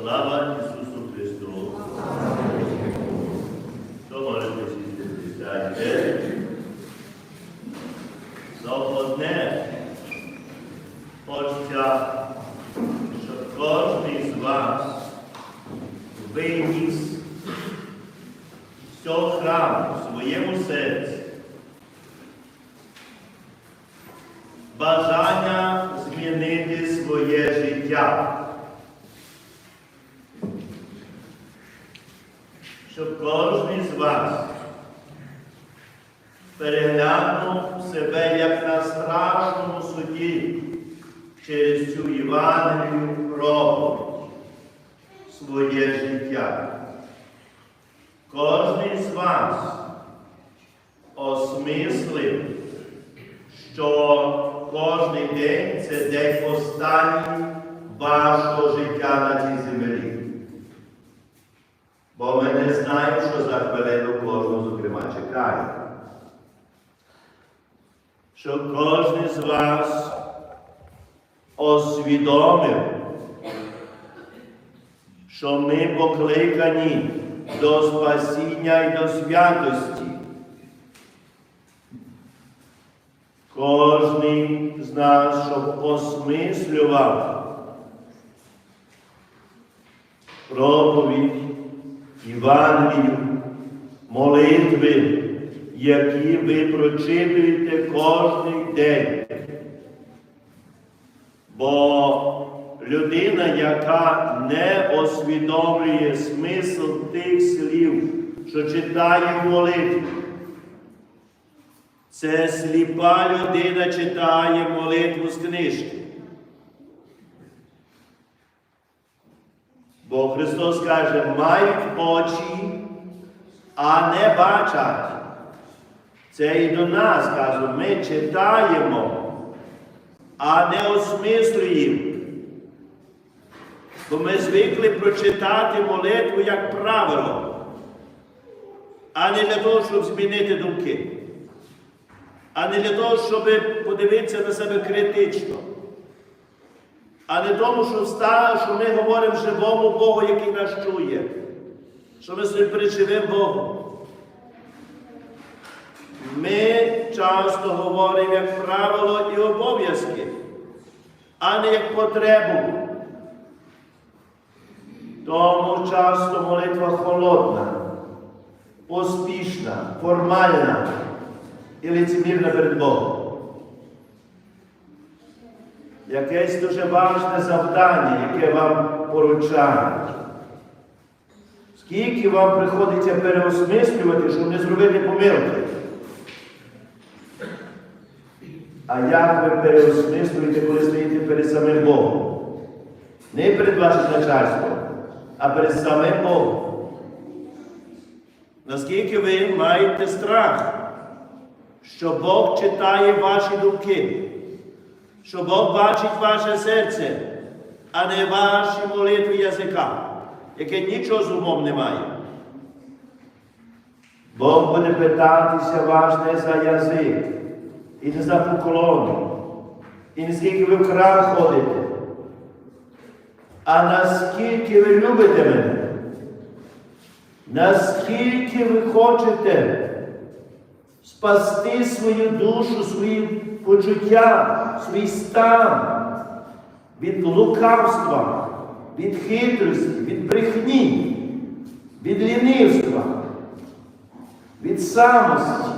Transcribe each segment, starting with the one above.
Слава Ісусу Христу! Що можете сісти присядьте? За одне хочеться, щоб кожен з вас виніс з цього храму в своєму серці бажання змінити своє життя. Щоб кожен з вас переглянув себе як на страшному суді через цю Євангелію проповідь своє життя. Кожен з вас осмислив, що кожний день це день останній вашого життя на цій землі. Бо ми не знаємо, що за хвилину кожного, зокрема, чекає. Що кожен з вас освідомив, що ми покликані до спасіння і до святості. Кожний з нас, щоб осмислював проповідь, Євангелію, молитви, які ви прочитуєте кожен день. Бо людина, яка не усвідомлює смисл тих слів, що читає в молитві, це сліпа людина читає молитву з книжки. Бо Христос каже, мають очі, а не бачать. Це і до нас каже, ми читаємо, а не осмислюємо. Бо ми звикли прочитати молитву як правило, а не для того, щоб змінити думки, а не для того, щоб подивитися на себе критично. А не тому, що встали, що ми говоримо живому Богу, який нас чує, що ми собі переживемо Богом. Ми часто говоримо як правило і обов'язки, а не як потребу. Тому часто молитва холодна, поспішна, формальна і лицемірна перед Богом. Якесь дуже важне завдання, яке вам поручають. Скільки вам приходиться переосмислювати, щоб не зробити помилки? А як ви переосмислюєте, коли стоїте перед самим Богом? Не перед вашим начальством, а перед самим Богом. Наскільки ви маєте страх, що Бог читає ваші думки, що Бог бачить ваше серце, а не ваші молитви язика, яке нічого з умом не має. Бог буде питатися вас не за язик, і не за поклони, і не скільки ви в храм ходите, а наскільки ви любите мене, наскільки ви хочете спасти свою душу, свої почуття, свій стан від лукавства, від хитрості, від брехні, від лінивства, від самості.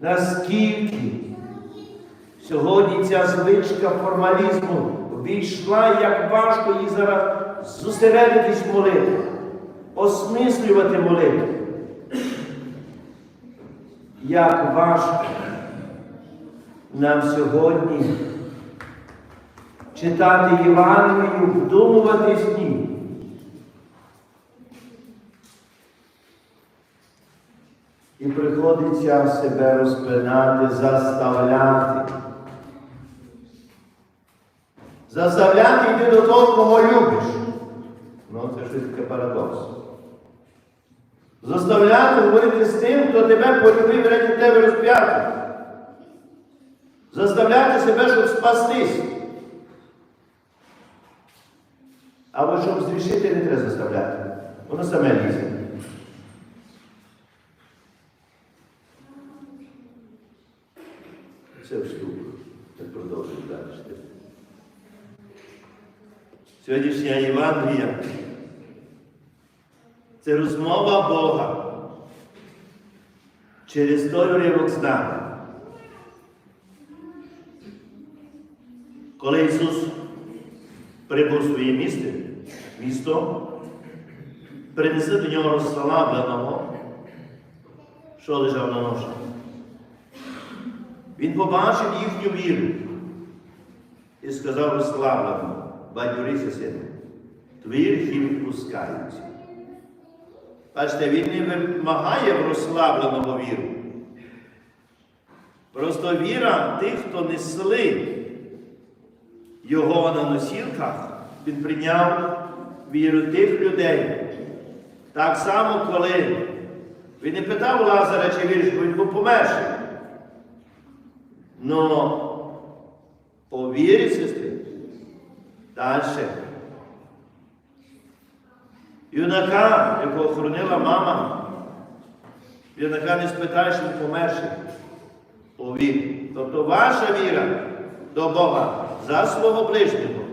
Наскільки сьогодні ця звичка формалізму війшла, як важко їй зараз зосередитись в молитві, осмислювати молитву. Як важко нам сьогодні читати Євангелію, вдумуватись в ній. І приходиться себе розпинати, заставляти. Заставляти йти до того, кого любиш. Ну, це щось таке парадокс. Заставляти говорити з тим, хто тебе полюбив раді тебе розп'яти. Заставляти себе, щоб спастись. Або щоб зрішити, не треба заставляти. Воно саме лізе. Це вступ. Так продовжуємо далі. Сьогоднішня Євангелія це розмова Бога через той уривок з нами. Коли Ісус прибув в своє місце, місто, принесли до нього розслабленого, що лежав на ноші. Він побачив їхню віру і сказав розслабленому, бадьорися сину, твої гріхи відпускаються. Бачите, він не вимагає в розслабленого віру. Просто віра тих, хто несли його на носілках, він прийняв віру тих людей. Так само, коли він не питав у Лазаря, чи віриш, бо він був померший. Но по вірі сестри далі. Юнака, якого охоронила мама, юнака не спитаєш, він померший. По вірі. Тобто ваша віра до Бога за свого ближнього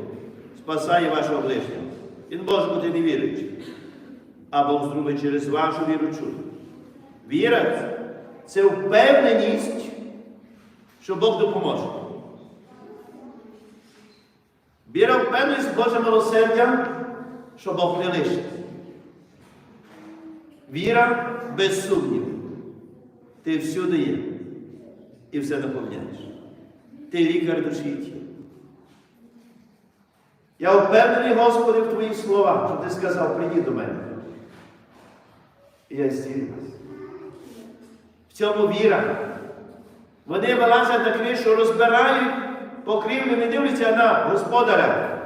спасає вашого ближнього. Він може бути невіруючий. А Бог зробить через вашу віру чудо. Віра це впевненість, що Бог допоможе. Віра впевненість Боже милосердя, що Бог не лишить. Віра без сумніву. Ти всюди є і все наповняєш. Ти лікар душі тіла. Я впевнений, Господи, в Твоїх словах, що Ти сказав, прийди до мене. І я зцілю вас. В цьому віра. Вони вилазять на кришу, розбирають покрівлю, не дивляться на господаря.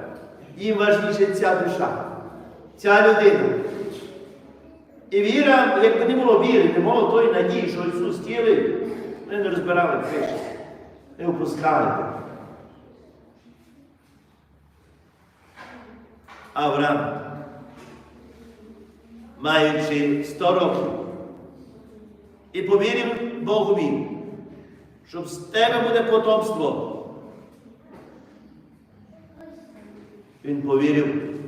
Їм важніше ця душа, ця людина. І віра, якби не було віри, не було тої надії, що Ісус тіли, вони не розбирали кришу, не опускали. Авраам, маючи 100 років, і повірив Богові, що з тебе буде потомство. Він повірив.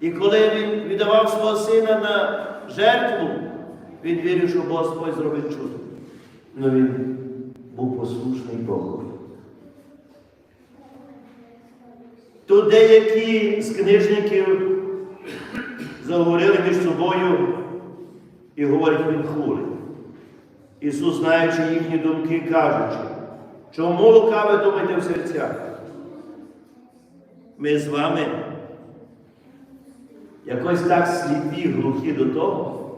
І коли він віддавав свого сина на жертву, він вірив, що Господь зробить чудо. Але він був послушний Богу. Тут деякі з книжників заговорили між собою і говорять він хулить. Ісус, знаючи їхні думки, кажучи, чому лукаве думаєте в серцях? Ми з вами якось так сліпі, глухі до того,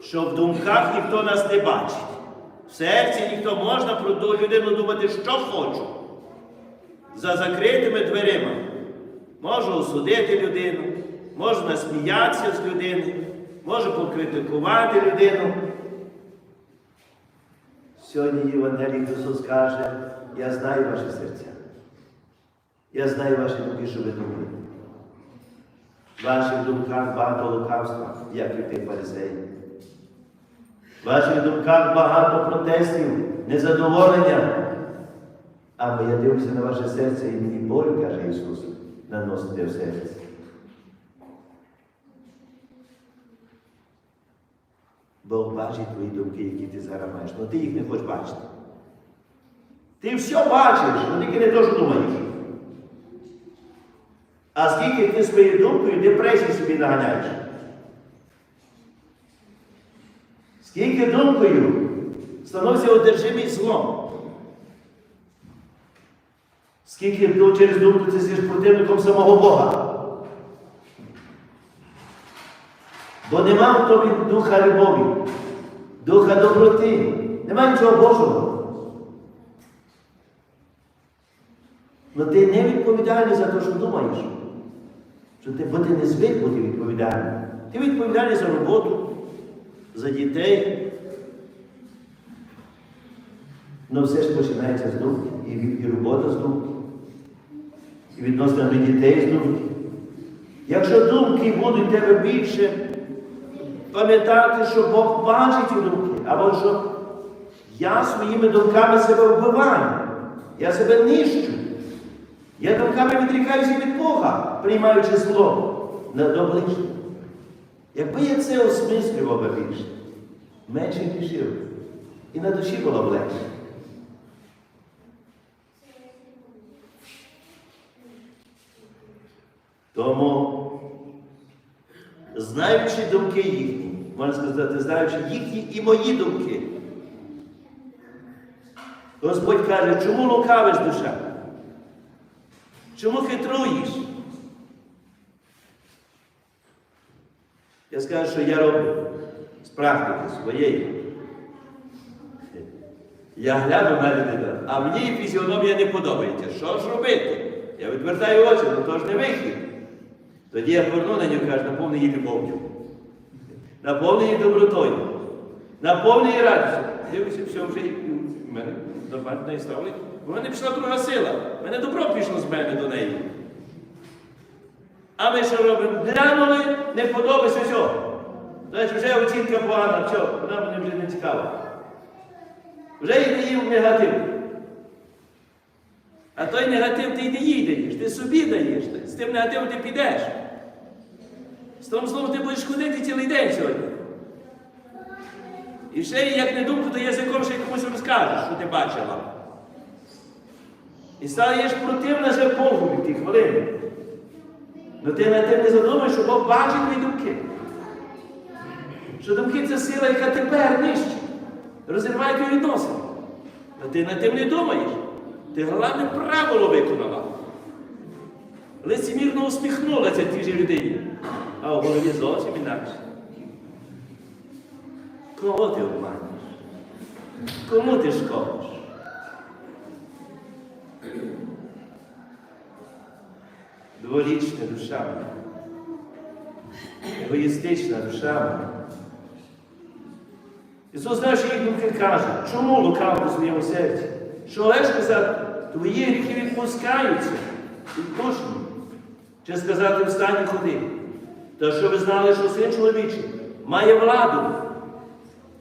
що в думках ніхто нас не бачить. В серці ніхто можна про ту людину думати, що хочу. За закритими дверима. Можу осудити людину, можу насміятися з людини, можу покритикувати людину. Сьогодні Євангелій Ісус каже, я знаю ваші серця. Я знаю ваші думки, що ви думаєте. В ваших думках багато лукавства, як і тих фарисеїв. В ваших думках багато протестів, незадоволення. Але я дивлюся на ваше серце і мені болю, каже Ісус, наносите в серце. Бог бачить твої думки, які ти зараз маєш, але ти їх не хочеш бачити. Ти все бачиш, але тільки не то, що думаєш. А скільки ти своєю думкою депресію собі наганяєш? Скільки думкою становився одержимий злом? Скільки ну, через думку ти стаєш противником самого Бога? Бо нема в тобі духа любові, духа доброти, нема нічого Божого. Ну ти не відповідальний за те, що думаєш. Що ти, бо ти не звик бути відповідальним. Ти відповідальний за роботу, за дітей. Ну все ж починається з думки, і, і робота з думки, і відносно до дітей з думки. Якщо думки будуть тебе більше, пам'ятати, що Бог бачить ті думки, або що я своїми думками себе вбиваю, я себе нищу. Я думками відрікаюся від Бога, приймаючи зло на ближнього. Якби я це осмислював би більше, менше грішив. І на душі було б легше. Тому, знаючи думки їхні, можна сказати, знаючи їхні і мої думки, Господь каже, чому лукавиш душа? Чому хитруєш? Я скажу, що я роблю з практики своєї. Я гляну на людину, а мені фізіономія не подобається. Що ж робити? Я відвертаю очі, ну то ж не вихід. Тоді я поверну на нього кажу, наповни її любов'ю. Наповни добротою. Наповни її радістю. Дивлюся, все вже в мене нормально У мене пішла друга сила. У мене добро пішло з мене до неї. А ми що робимо? Глянули, не подобається, все. Значить, вже оцінка погана, все, вона мене вже не цікава. Вже йде їм негатив. А той негатив ти й не їй даєш, ти собі даєш. З тим негативом ти підеш. З тим словом ти будеш ходити цілий день сьогодні. І ще, як не думку, то язиком ще комусь розкажеш, що ти бачила. І стаєш противна вже Богу від тих хвилин. Ну ти на тим не задумаєш, що Бог бачить твої думки. Що думки це сила, яка тепер нищить, розірває твої відносини. А ти над тим не думаєш. Ти головне правило виконала. Лицемірно усміхнулася тій же людині. А в голові зовсім інакше. Кого ти обманюєш? Кому ти шкодиш? Дворічна душа. Егоїстична душа. Ісус наші їх думки каже, чому лукав у своєму серці? Що легше сказати, твої гріхи відпускаються, відпущені. Чи сказати встань і ходи. Та що ви знали, що син чоловічий має владу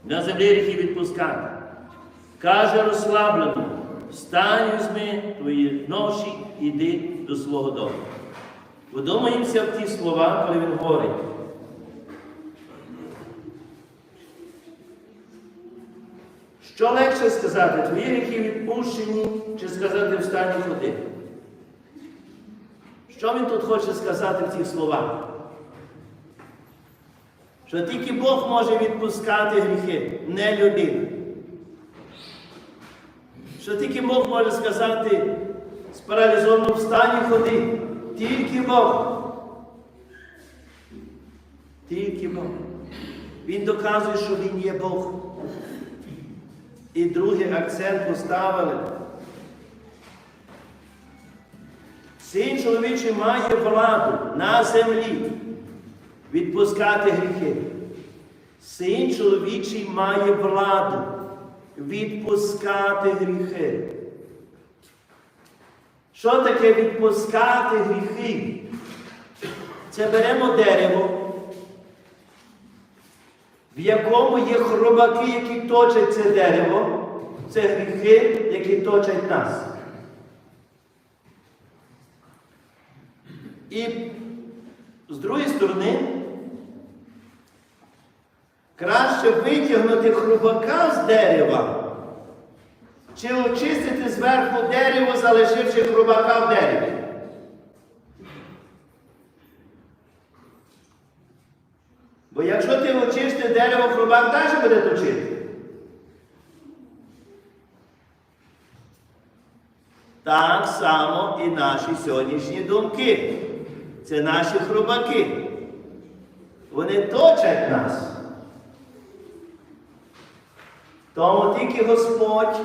на землі гріхи відпускати. Каже розслаблено, встань візьми твої ноші, іди до свого дому. Подумаємося в ті слова, коли він говорить. Що легше сказати, твої гріхи відпущені, чи сказати встань і ходи? Що він тут хоче сказати в цих словах? Що тільки Бог може відпускати гріхи, не людина. Що тільки Бог може сказати з паралізованого встані ходи. Тільки Бог. Тільки Бог. Він доказує, що Він є Бог. І другий акцент поставили. Син чоловічий має владу на землі відпускати гріхи. Син чоловічий має владу відпускати гріхи. Що таке відпускати гріхи? Це беремо дерево, в якому є хробаки, які точать це дерево, це гріхи, які точать нас. І з другої сторони, краще витягнути хрубака з дерева, чи очистити зверху дерево, залишивши хрубака в дереві. Бо якщо ти очистиш дерево, хрубак далі буде точити. Так само і наші сьогоднішні думки. Це наші хробаки. Вони точать нас. Тому тільки Господь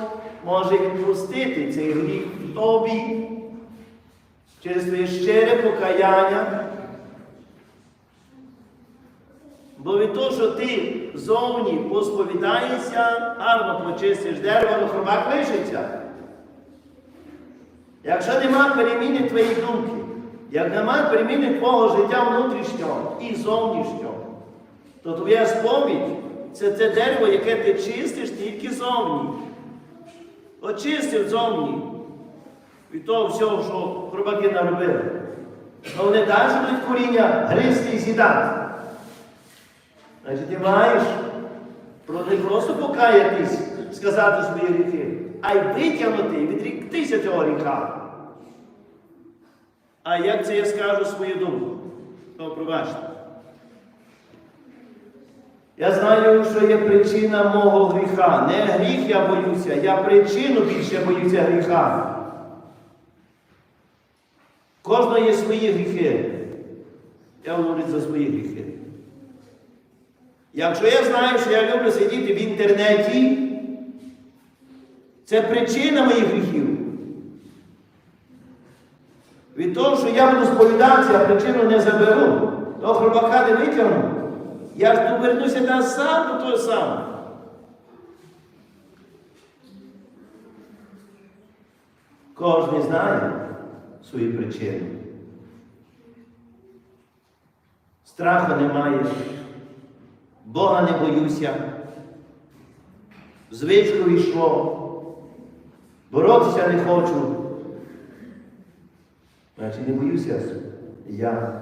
може відпустити цей гріх в тобі через твоє щире покаяння. Бо від того, що ти зовні посповідаєшся, гарно почистиш дерево, але хробак лишиться. Якщо нема переміни твоєї думки, як нема переміни твого життя внутрішнього і зовнішнього, то твоя сповідь це те дерево, яке ти чистиш тільки зовні. Очистив зовні від того всього, що хробаки наробили. Але вони далі будуть коріння гризти і з'їдати. Значить, ти маєш про не просто покаятись, сказати свої гріхи, а й витягнути і відріктися цього гріха. А як це я скажу свою думку? То пробачте. Я знаю, що є причина мого гріха. Не гріх я боюся, я причину більше боюся гріха. Кожного є свої гріхи. Я говорю за свої гріхи. Якщо я знаю, що я люблю сидіти в інтернеті, це причина моїх гріхів. Від того, що я буду сповідатися, а причину не заберу, того хробака не витягну, я ж повернуся на сам до того самого. Кожен знає свої причини. Страху немає, Бога не боюся. Звичку йшло, боротися не хочу. Значить, не боюся я,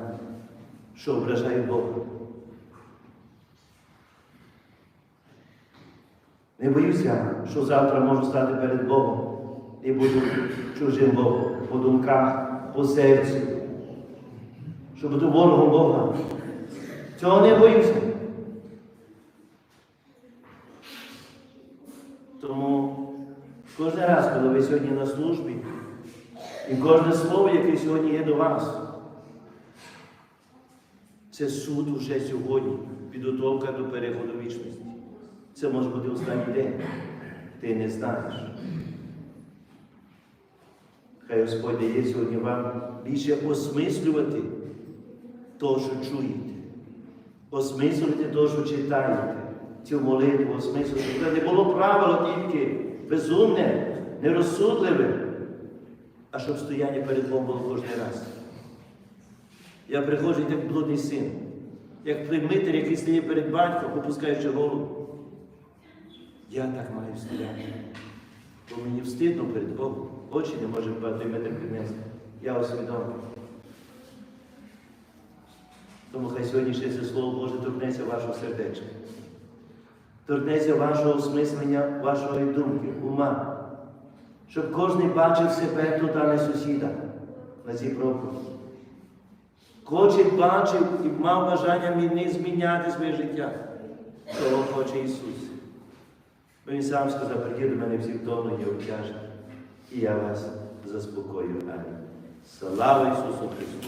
що ображаю Бога. Не боюся, що завтра можу стати перед Богом і буду чужим Богом по думках, по серцю, що буду ворогом Бога. Цього не боюся. Тому кожен раз, коли ви сьогодні на службі, і кожне слово, яке сьогодні є до вас, це суд уже сьогодні, підготовка до переходу вічності. Це може бути останній день. Ти не знаєш. Хай Господь дає сьогодні вам більше осмислювати то, що чуєте, осмислювати то, що читаєте, цю молитву, осмислювати. Щоб не було правило тільки безумне, нерозсудливе, а щоб стояння перед Богом було кожен раз. Я приходжу як блудний син, як примитер, який стає перед батьком, опускаючи голову. Я так маю стояти. Бо мені встидно перед Богом. Очі не може той метр піднести. Я усвідомлю. Тому хай сьогоднішнє це Слово Боже торкнеться вашого сердечка. Торкнеться вашого осмислення, вашої думки, ума. Щоб кожен бачив себе тут, а не сусіда на цій проповіді. Кожен бачив і мав бажання не зміняти своє життя. Того хоче Ісус. Він сам сказав, прийди до мене всі втомлені і обтяжені, і я вас заспокою. Амінь. Слава Ісусу Христу!